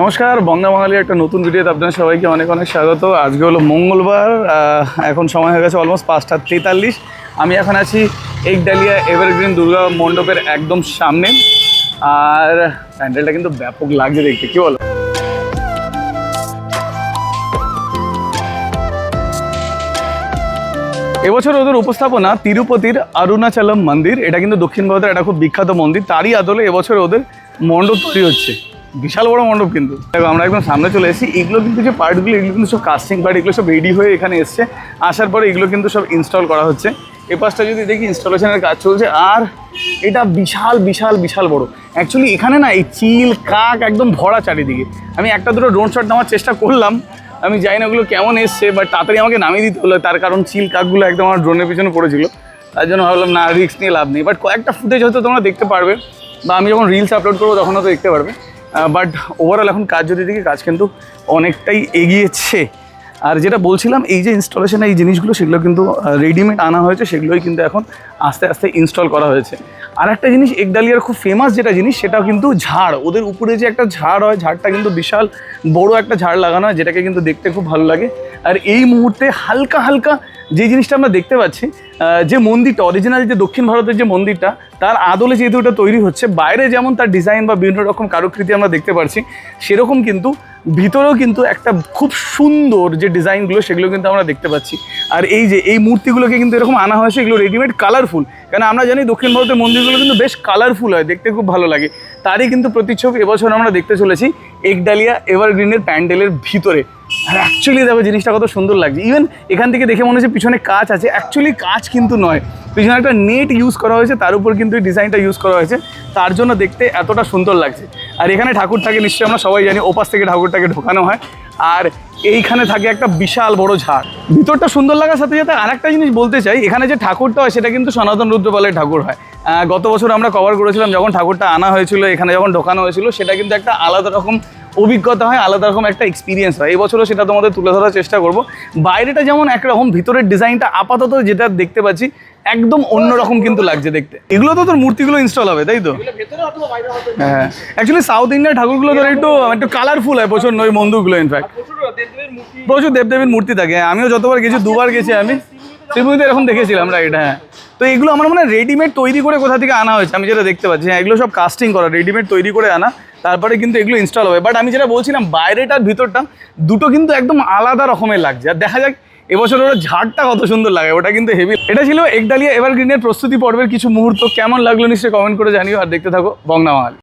নমস্কার, বঙ্গা বাঙালির একটা নতুন ভিডিওতে আপনাদের সবাইকে অনেক অনেক স্বাগত। আজকে হলো মঙ্গলবার এখন সময় হয়ে গেছে অলমোস্ট পাঁচটা তেতাল্লিশ। আমি এখন আছি একডালিয়া এভারগ্রিন দুর্গা মণ্ডপের একদম সামনে। আর প্যান্ডেলটা কিন্তু ব্যাপক লাগছে দেখতে, কি বলো? এবছর ওদের উপস্থাপনা তিরুপতির অরুণাচলম মন্দির। এটা কিন্তু দক্ষিণ ভারতের একটা খুব বিখ্যাত মন্দির। তারই আদলে এবছর ওদের মণ্ডপ তৈরি হচ্ছে। বিশাল বড় মণ্ডপ কিন্তু। দেখো, আমরা একদম সামনে চলে এসেছি। এগুলো কিন্তু যে পার্টগুলো, এগুলো কিন্তু সব কাস্টিং পার্ট এগুলো সব রেডি হয়ে এখানে এসছে। আসার পরে এগুলো কিন্তু সব ইনস্টল করা হচ্ছে। এ পাশটা যদি দেখি ইনস্টলেশনের কাজ চলছে। আর এটা বিশাল বিশাল বিশাল বড়। অ্যাকচুয়ালি এখানে না এই চিল, কাক একদম ভরা চারিদিকে। আমি একটা দুটো ড্রোন শট নেওয়ার চেষ্টা করলাম। আমি জানি না ওগুলো কেমন এসছে বাট তাড়াতাড়ি আমাকে নামিয়ে দিতে হলো। তার কারণ চিল, কাকগুলো একদম আমার ড্রোনের পিছনে পড়েছিল। তার জন্য ভাবলাম, না রিস্ক নিয়ে লাভ নেই। বাট কয়েকটা ফুটেজ হয়তো তোমরা দেখতে পারবে। বা আমি যখন রিলস আপলোড করব তখন হয়তো দেখতে পারবে। বাট ওভারঅল এখন কাজ যদি দেখি, কাজ কিন্তু অনেকটাই এগিয়েছে। আর যেটা বলছিলাম, এই যে ইনস্টলেশন এই জিনিসগুলো, সেগুলো কিন্তু রেডিমেড আনা হয়েছে, সেগুলোই কিন্তু এখন আস্তে আস্তে ইনস্টল করা হয়েছে। আর একটা জিনিস একডালিয়ার খুব ফেমাস যেটা জিনিস, সেটাও কিন্তু ঝাড়। ওদের উপরে যে একটা ঝাড় হয়, ঝাড়টা কিন্তু বিশাল বড় একটা ঝাড় লাগানো হয়, যেটাকে কিন্তু দেখতে খুব ভালো লাগে। আর এই মুহূর্তে হালকা হালকা যে জিনিসটা আমরা দেখতে পাচ্ছি যে মন্দিরটা অরিজিনাল যে দক্ষিণ ভারতের যে মন্দিরটা, তার আদলে যেহেতু এটা তৈরি হচ্ছে, বাইরে যেমন তার ডিজাইন বা বিভিন্ন রকম কারুকৃতি আমরা দেখতে পাচ্ছি, সেরকম কিন্তু ভিতরেও কিন্তু একটা খুব সুন্দর যে ডিজাইনগুলো সেগুলো কিন্তু আমরা দেখতে পাচ্ছি। আর এই যে, এই মূর্তিগুলোকে কিন্তু এরকম আনা হয়েছে, এগুলো রেডিমেড কালারফুল কারণ আমরা জানি দক্ষিণ ভারতের মন্দিরগুলো কিন্তু বেশ কালারফুল হয়, দেখতে খুব ভালো লাগে। তারই কিন্তু প্রতিচ্ছবি এবছর আমরা দেখতে চলেছি একডালিয়া এভারগ্রিনের প্যান্ডেলের ভিতরে। আর অ্যাকচুয়ালি দেখো জিনিসটা কত সুন্দর লাগছে। ইভেন এখান থেকে দেখে মনে হচ্ছে পিছনে কাজ আছে অ্যাকচুয়ালি কাজ কিন্তু নয়। পিছনে একটা নেট ইউজ করা হয়েছে, তার উপর কিন্তু এই ডিজাইনটা ইউজ করা হয়েছে। তার জন্য দেখতে এতটা সুন্দর লাগছে। আর এখানে ঠাকুর থাকে নিশ্চয়ই আমরা সবাই জানি, ওপাশ থেকে ঠাকুরটাকে ঢোকানো হয়। আর এইখানে থাকে একটা বিশাল বড় ঝাড়। ভিতরটা সুন্দর লাগার সাথে সাথে আরেকটা জিনিস বলতে চাই, এখানে যে ঠাকুরটা হয় সেটা কিন্তু সনাতন রুদ্রপালের ঠাকুর হয়। গত বছর আমরা কভার করেছিলাম, যখন ঠাকুরটা আনা হয়েছিল, এখানে যখন ঢোকানো হয়েছিল, সেটা কিন্তু একটা আলাদা রকম অভিজ্ঞতা হয় আলাদা রকম একটা এক্সপিরিয়েন্স হয়। এই বছরও সেটা তোমাদের তুলে ধরার চেষ্টা করব। বাইরেটা যেমন একরকম ভিতরের ডিজাইনটা আপাতত যেটা দেখতে পাচ্ছি একদম অন্যরকম কিন্তু লাগছে দেখতে। এগুলো তো তোর মূর্তিগুলো ইনস্টল হবে তাই তো? হ্যাঁ অ্যাকচুয়ালি সাউথ ইন্ডিয়ার ঠাকুরগুলো ধর একটু একটু কালারফুল হয় প্রচণ্ড ওই মন্দিরগুলো ইনফ্যাক্ট প্রচুর দেবদেবীর মূর্তি। থাকে। আমিও যতবার গেছি দুবার গেছি আমি। শ্রীমুখীতে এরকম দেখেছিলাম রাইট হ্যাঁ। তো এগুলো আমার মনে হয় রেডিমেড তৈরি করে কোথা থেকে আনা হয়েছে? আমি যেটা দেখতে পাচ্ছি হ্যাঁ এগুলো সব কাস্টিং করা রেডিমেড তৈরি করে আনা। তারপরে কিন্তু এগুলো ইনস্টল হবে। বাট আমি যেটা বলছিলাম, বাইরেটার ভিতরটা দুটো কিন্তু একদম আলাদা রকমের লাগছে। আর দেখা যাক, এবছর ওরা ঝাড়টা কত সুন্দর লাগে। ওটা কিন্তু হেভি এটা ছিল একডালিয়া এভারগ্রিনের প্রস্তুতি পর্বের কিছু মুহূর্ত। কেমন লাগল নিশ্চয়ই কমেন্ট করে জানিও। আর দেখতে থাকো বংনা